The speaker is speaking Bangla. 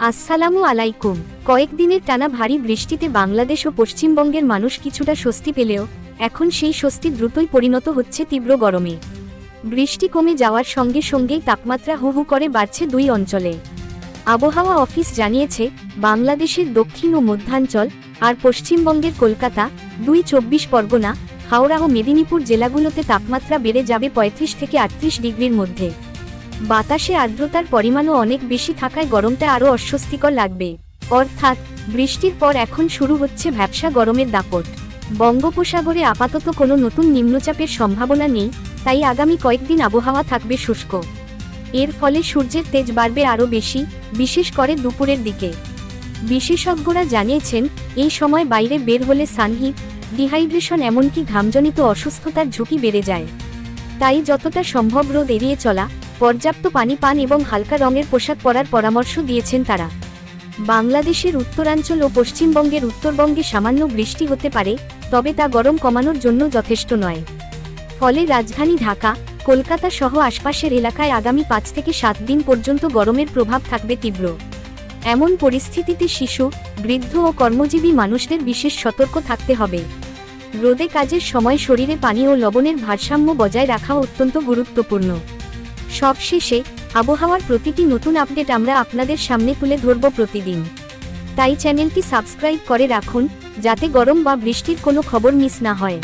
আসসালামু আলাইকুম। কয়েকদিনের টানা ভারী বৃষ্টিতে বাংলাদেশ ও পশ্চিমবঙ্গের মানুষ কিছুটা স্বস্তি পেলেও, এখন সেই স্বস্তি দ্রুতই পরিণত হচ্ছে তীব্র গরমে। বৃষ্টি কমে যাওয়ার সঙ্গে সঙ্গেই তাপমাত্রা হু হু করে বাড়ছে দুই অঞ্চলে। আবহাওয়া অফিস জানিয়েছে, বাংলাদেশের দক্ষিণ ও মধ্যাঞ্চল আর পশ্চিমবঙ্গের কলকাতা, দুই চব্বিশ পরগনা, হাওড়া ও মেদিনীপুর জেলাগুলোতে তাপমাত্রা বেড়ে যাবে পঁয়ত্রিশ থেকে আটত্রিশ ডিগ্রির মধ্যে। বাতাসে আর্দ্রতার পরিমাণও অনেক বেশি থাকায় গরমটা আরও অস্বস্তিকর লাগবে। অর্থাৎ, বৃষ্টির পর এখন শুরু হচ্ছে ভ্যাবসা গরমের দাপট। বঙ্গোপসাগরে আপাতত কোনো নতুন নিম্নচাপের সম্ভাবনা নেই, তাই আগামী কয়েকদিন আবহাওয়া থাকবে শুষ্ক। এর ফলে সূর্যের তেজ বাড়বে আরও বেশি, বিশেষ করে দুপুরের দিকে। বিশেষজ্ঞরা জানিয়েছেন, এই সময় বাইরে বের হলে সানহিট, ডিহাইড্রেশন এমনকি ঘামজনিত অসুস্থতার ঝুঁকি বেড়ে যায়। তাই যতটা সম্ভব রোদ এড়িয়ে চলা পর্যাপ্ত পানি পান এবং হালকা রঙের পোশাক পরার পরামর্শ দিয়েছেন তারা। বাংলাদেশের উত্তরাঞ্চল ও পশ্চিমবঙ্গের উত্তরবঙ্গে সামান্য বৃষ্টি হতে পারে, তবে তা গরম কমানোর জন্য যথেষ্ট নয়। ফলে রাজধানী ঢাকা, কলকাতা সহ আশপাশের এলাকায় আগামী পাঁচ থেকে সাত দিন পর্যন্ত গরমের প্রভাব থাকবে তীব্র। এমন পরিস্থিতিতে শিশু, বৃদ্ধ ও কর্মজীবী মানুষদের বিশেষ সতর্ক থাকতে হবে। রোদে কাজের সময় শরীরে পানি ও লবণের ভারসাম্য বজায় রাখা অত্যন্ত গুরুত্বপূর্ণ। সবশেষে, আবহাওয়ার প্রতিটি নতুন আপডেট আমরা আপনাদের সামনে তুলে ধরব প্রতিদিন। তাই চ্যানেলটি সাবস্ক্রাইব করে রাখুন, যাতে গরম বা বৃষ্টির কোনো খবর মিস না হয়।